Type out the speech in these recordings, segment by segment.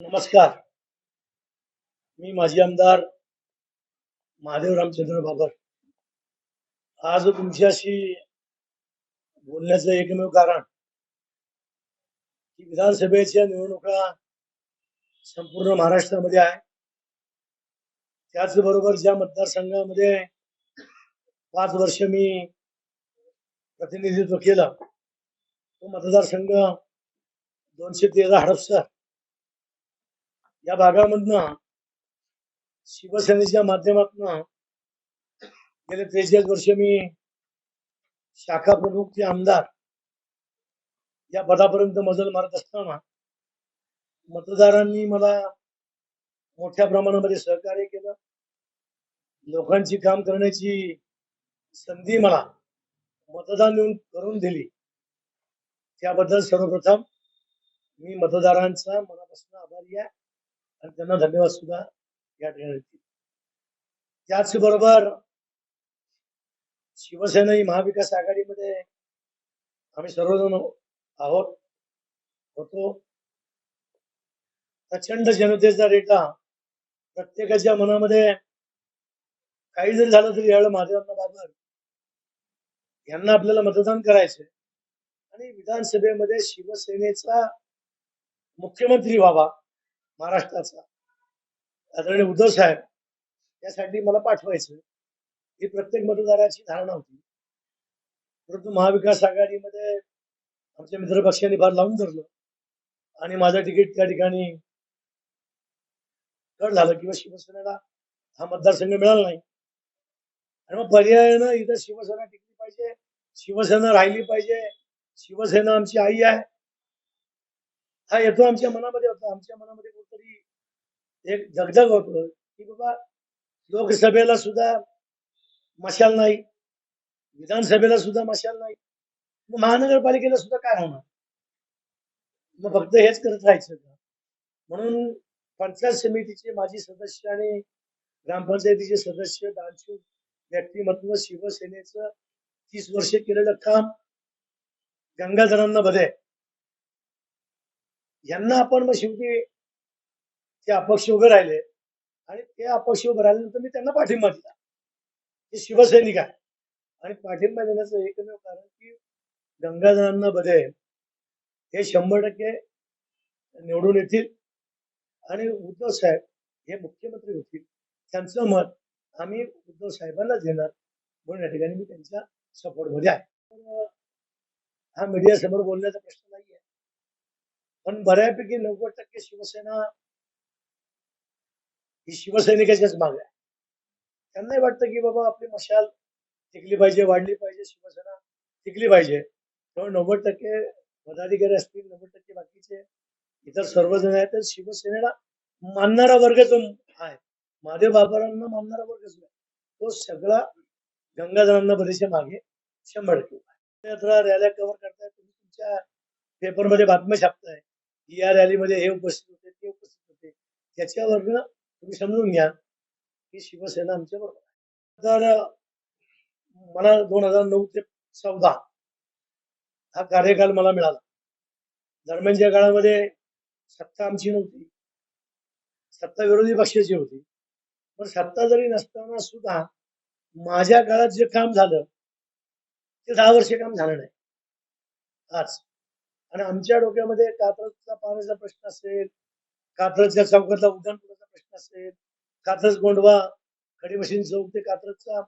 नमस्कार. मी माजी आमदार महादेव रामचंद्र बाबर. आज तुमच्याशी बोलण्याचं एकमेव कारण की विधानसभेच्या निवडणुका संपूर्ण महाराष्ट्रामध्ये आहे. त्याचबरोबर ज्या मतदारसंघामध्ये पाच वर्ष मी प्रतिनिधित्व केलं तो मतदारसंघ दोनशे तेरा हडपसर या भागामधनं शिवसेनेच्या माध्यमातून गेले त्रेचाळीस वर्ष मी शाखा प्रमुख ते आमदार या पदापर्यंत मजल मारत असताना मतदारांनी मला मोठ्या प्रमाणामध्ये सहकार्य केलं. लोकांची काम करण्याची संधी मला मतदान देऊन करून दिली. त्याबद्दल सर्वप्रथम मी मतदारांचा मनापासून आभारी आहे. आणि त्यांना धन्यवाद सुद्धा या ठिकाणी त्याचबरोबर शिवसेना ही महाविकास आघाडीमध्ये आम्ही सर्वजण आहोत होतो. प्रचंड जनतेचा रेटा प्रत्येकाच्या मनामध्ये काही जरी झालं तरी यावेळेला महादेवांना बाबर यांना आपल्याला मतदान करायचंय. आणि विधानसभेमध्ये शिवसेनेचा मुख्यमंत्री व्हावा महाराष्ट्राचा. आदरणीय उद्धव साहेब यासाठी मला पाठवायचं ही प्रत्येक मतदाराची धारणा होती. परंतु महाविकास आघाडीमध्ये आमच्या मित्रपक्षांनी फार लावून धरलं. आणि माझं तिकीट त्या ठिकाणी कट झालं किंवा शिवसेनेला हा मतदारसंघ मिळाला नाही. आणि मग पर्यायानं इथं शिवसेना टिकली पाहिजे शिवसेना राहिली पाहिजे शिवसेना आमची आई आहे. हा येतो आमच्या मनामध्ये होता आमच्या मनामध्ये कुठतरी एक धगधग होतो की बाबा लोकसभेला सुद्धा मशाल नाही विधानसभेला सुद्धा मशाल नाही मग महानगरपालिकेला सुद्धा काय होणार? मग फक्त हेच करत राहायचं का? म्हणून पंचायत समितीचे माजी सदस्य आणि ग्रामपंचायतीचे सदस्य दानशूर व्यक्तिमत्व शिवसेनेचं तीस वर्ष केलेलं काम गंगाधरांना बदे यांना आपण मग शेवटी ते अपक्ष उभे राहिले. आणि ते अपक्ष उभे राहिल्यानंतर मी त्यांना पाठिंबा दिला. ते शिवसैनिक आहे आणि पाठिंबा देण्याचं एकमेव कारण की गंगाधरांना बदे हे शंभर टक्के निवडून येतील. आणि उद्धव साहेब हे मुख्यमंत्री होतील. त्यांचं मत आम्ही उद्धव साहेबांना देणार म्हणून या ठिकाणी मी त्यांच्या सपोर्टमध्ये आहे. हा मीडिया समोर बोलण्याचा प्रश्न पण बऱ्यापैकी नव्वद टक्के शिवसेना ही शिवसैनिकाच्याच मागे आहे. त्यांनाही वाटतं की बाबा आपली मशाल टिकली पाहिजे वाढली पाहिजे शिवसेना टिकली पाहिजे. त्यामुळे नव्वद टक्के पदाधिकारी असतील नव्वद टक्के बाकीचे इतर सर्वजण आहेत तर शिवसेनेला मानणारा वर्ग जो आहे. महादेव बाबारांना मानणारा वर्ग जो आहे तो सगळा गंगाधरांना बरेचशे मागे शंभर टक्के आहे. यात्रा रॅल्या कव्हर करताय तुम्ही तुमच्या पेपरमध्ये बातम्या छापताय. या रॅलीमध्ये हे उपस्थित होते ते उपस्थित होते. त्याच्यावरनं तुम्ही समजून घ्या की शिवसेना आमच्या बरोबर आहे. तर मला दोन हजार नऊ ते चौदा हा कार्यकाल मला मिळाला. दरम्यानच्या काळामध्ये सत्ता आमची नव्हती. सत्ता विरोधी पक्षाची होती. पण सत्ता जरी नसताना सुद्धा माझ्या काळात जे काम झालं ते दहा वर्ष काम झालं नाही. आज आणि आमच्या डोक्यामध्ये कात्रजचा पाण्याचा प्रश्न असेल कात्रजच्या चौकातला उड्डाणपुलाचा प्रश्न असेल कात्रज गोंडवा खडी मशीन चौक ते कात्रजचा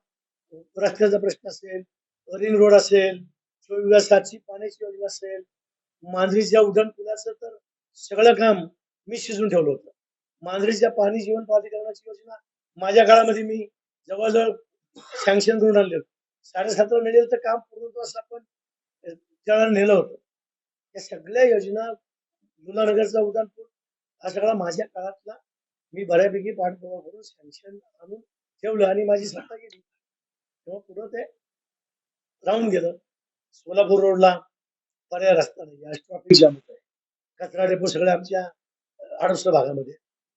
रस्त्याचा प्रश्न असेल रिंग रोड असेल चोवीस सातची पाण्याची योजना असेल मांजरीच्या उड्डाणपुलाचं तर सगळं काम मी शिजून ठेवलं होतं. मांजरीच्या पाणी जीवन प्राधिकरणाची योजना माझ्या काळामध्ये मी जवळजवळ सँक्शन करून आणले होते. साडेसातला मिळेल तर काम पूर्ण असं आपण त्याला नेलं होतं. या सगळ्या योजना मुलानगरचा उड्डाणपूल हा सगळा माझ्या काळातला. मी बऱ्यापैकी पाठपुरावा करून सँक्शन आणून ठेवलं आणि माझी सत्ता गेली. तेव्हा पुढं ते राहून गेलं. सोलापूर रोडला पर्याय रस्ता नाही. आज ट्रॉफिक जाम होत आहे कचरा डेपो सगळ्या आमच्या आडोसर भागामध्ये.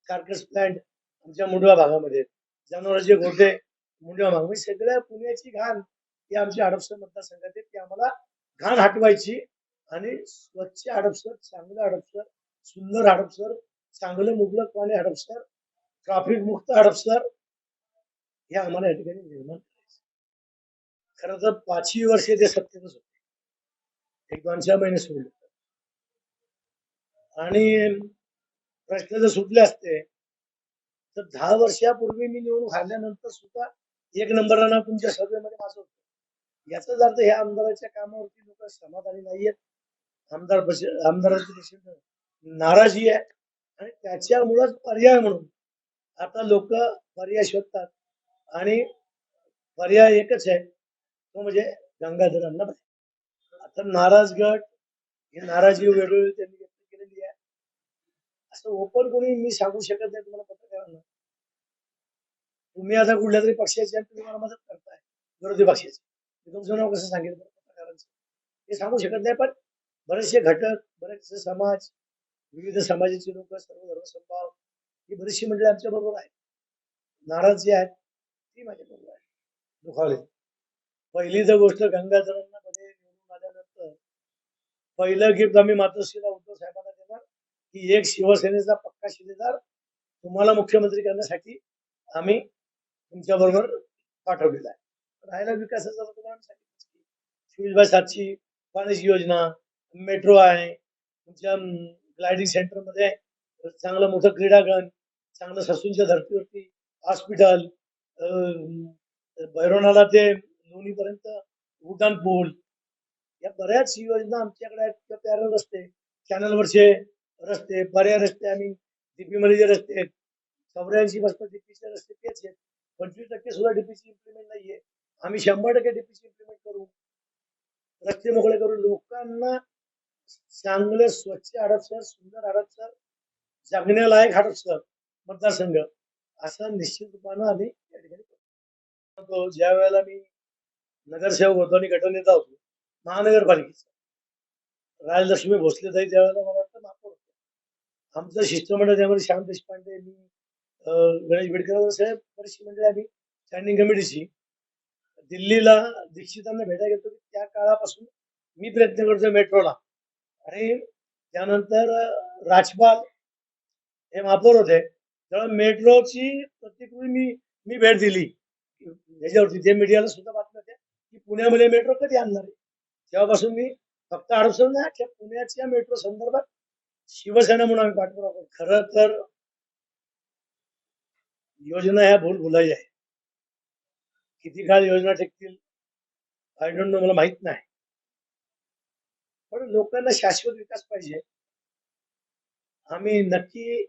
कार्कस प्लांट आमच्या मुंडवा भागामध्ये. जनावरांचे गोठे मुंडवा भाग म्हणजे सगळ्या पुण्याची घाण ही आमच्या हडपसर मतदारसंघात आहे. ती आम्हाला घाण हटवायची आणि स्वच्छ हडपसर चांगलं हडपसर सुंदर हडपसर चांगलं मुबलक पाणी हडपसर ट्राफिक मुक्त हडपसर हे आम्हाला या ठिकाणी निर्माण करायचं. खरं तर पाचवी वर्ष ते सत्तेतच होते. एक दोन चार महिने सोडले. आणि प्रश्न जर सुटले असते तर दहा वर्षापूर्वी मी निवडणूक हारल्यानंतर सुद्धा एक नंबरला तुमच्या सभेमध्ये माझं होतं. याचाच अर्थ ह्या आमदाराच्या कामावरती लोक समाधानी नाहीयेत. आमदार आमदारांची आमदाराची नाराजी आहे आणि त्याच्यामुळंच पर्याय म्हणून आता लोक पर्याय शोधतात आणि पर्याय एकच आहे तो म्हणजे गंगाधर अण्णा आता नाराज गट ही नाराजी वेळोवेळी त्यांनी व्यक्त केलेली आहे. असं ओपन कोणी मी सांगू शकत नाही तुम्हाला पत्रकारांना तुम्ही आता कुठल्या तरी पक्षाचे तुम्ही मला मदत करताय विरोधी पक्षाचे. मी तुमचं नाव कसं सांगितलं पत्रकारांचं? हे सांगू शकत नाही पण बरेचसे घटक बरेचसे समाज विविध समाजाचे लोक सर्व धर्मसंभाव ही बरीचशी मंडळी आमच्या बरोबर आहेत. नाराज जे आहेत ती माझ्या बरोबर आहे दुखावले. पहिली जर गोष्ट गंगाधरांना मध्ये निवडून आल्यानंतर पहिलं गिफ्ट आम्ही मातोश्रीला उद्धव साहेबांना देणार. की एक शिवसेनेचा पक्का शिलेदार तुम्हाला मुख्यमंत्री करण्यासाठी आम्ही तुमच्या बरोबर पाठवलेला आहे. राहिला विकासाचा तर तुम्हाला मी सुविधा पाण्याची योजना मेट्रो आहे. तुमच्या ग्लायडिंग सेंटरमध्ये चांगलं मोठं क्रीडागण चांगलं ससूनच्या धर्तीवरती हॉस्पिटल भैरवनाला ते लोणीपर्यंत उड्डाण पूल. या बऱ्याच योजना आमच्याकडे आहेत. पॅरल रस्ते कॅनलवरचे रस्ते पर्याय रस्ते आम्ही डीपीमध्ये जे रस्ते आहेत चौऱ्याऐंशी पासून डीपीचे रस्ते तेच आहेत. पंचवीस टक्के सुद्धा डीपीची इम्प्लिमेंट नाहीये. आम्ही शंभर टक्के डीपीची इम्प्लिमेंट करू. रस्ते मोकळे करू लोकांना चांगले स्वच्छ हडपसर सुंदर हडपसर जगण्यालायक हडपसर मतदारसंघ असा निश्चित रूपानं आम्ही या ठिकाणी ज्या वेळेला मी नगरसेवक होतो आणि गटनेता होतो महानगरपालिकेचा. राजलक्ष्मी भोसले ताई त्यावेळेला मला वाटतं महापौर होते आमचं शिष्टमंडळ त्यामध्ये श्याम देशपांडे मी गणेश बिडकर साहेब बरीचशी मंडळी आम्ही स्टँडिंग कमिटीची दिल्लीला दीक्षितांना भेटायला गेलो त्या काळापासून मी प्रयत्न करतोय मेट्रोला आणि त्यानंतर राजपाल हे महापौर होते. त्यामुळे मेट्रोची प्रतिकृती मी मी भेट दिली. याच्यावरती जे मीडियाला सुद्धा बातम्या होत्या की पुण्यामध्ये मेट्रो कधी आणणार आहे? तेव्हापासून मी फक्त अडचण नाही पुण्याच्या मेट्रो संदर्भात शिवसेना म्हणून आम्ही पाठपुरावा खर खरं तर योजना ह्या भूल भुलाई आहे. किती काळ योजना टिकतील आय डोंट नो मला माहीत नाही. पण लोकांना शाश्वत विकास पाहिजे. आम्ही नक्की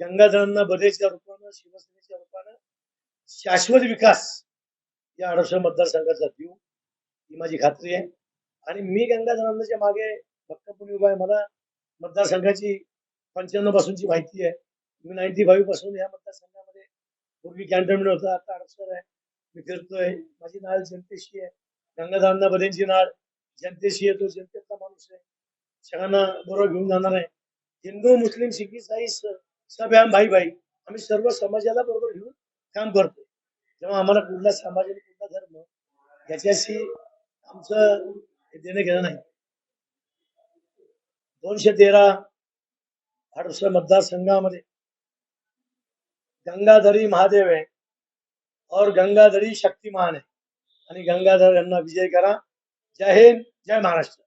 गंगाधरांना बदेच्या रूपानं शिवसेनेच्या रूपानं शाश्वत विकास या आडर्श मतदारसंघाचा देऊ ही माझी खात्री आहे. आणि मी गंगाधरांच्या मागे भक्कपणे उभा आहे मला मतदारसंघाची पंच्याण्णव पासूनची माहिती आहे. मी नाईन्टी फाईव्हपासून या मतदारसंघामध्ये पूर्वी कॅन्टोनमेंट होता आता अडसर आहे. मी फिरतोय. माझी नाळ जनतेशी आहे. गंगाधरांना बदेंची नाळ जनतेशी येतो जनतेचा माणूस आहे. सगळ्यांना बरोबर घेऊन जाणार आहे. हिंदू मुस्लिम सिख साई स- सब आम भाई भाई आम्ही सर्व समाजाला बरोबर घेऊन काम करतो तेव्हा आम्हाला कुठला समाज आणि कुठला धर्म याच्याशी आमचं हे देणं घेणं नाही. दोनशे तेरा मतदार मतदारसंघामध्ये गंगाधरी महादेव आहे. और गंगाधरी शक्तिमान आहे. आणि गंगाधर यांना विजय करा. जय हिंद जय महाराष्ट्र.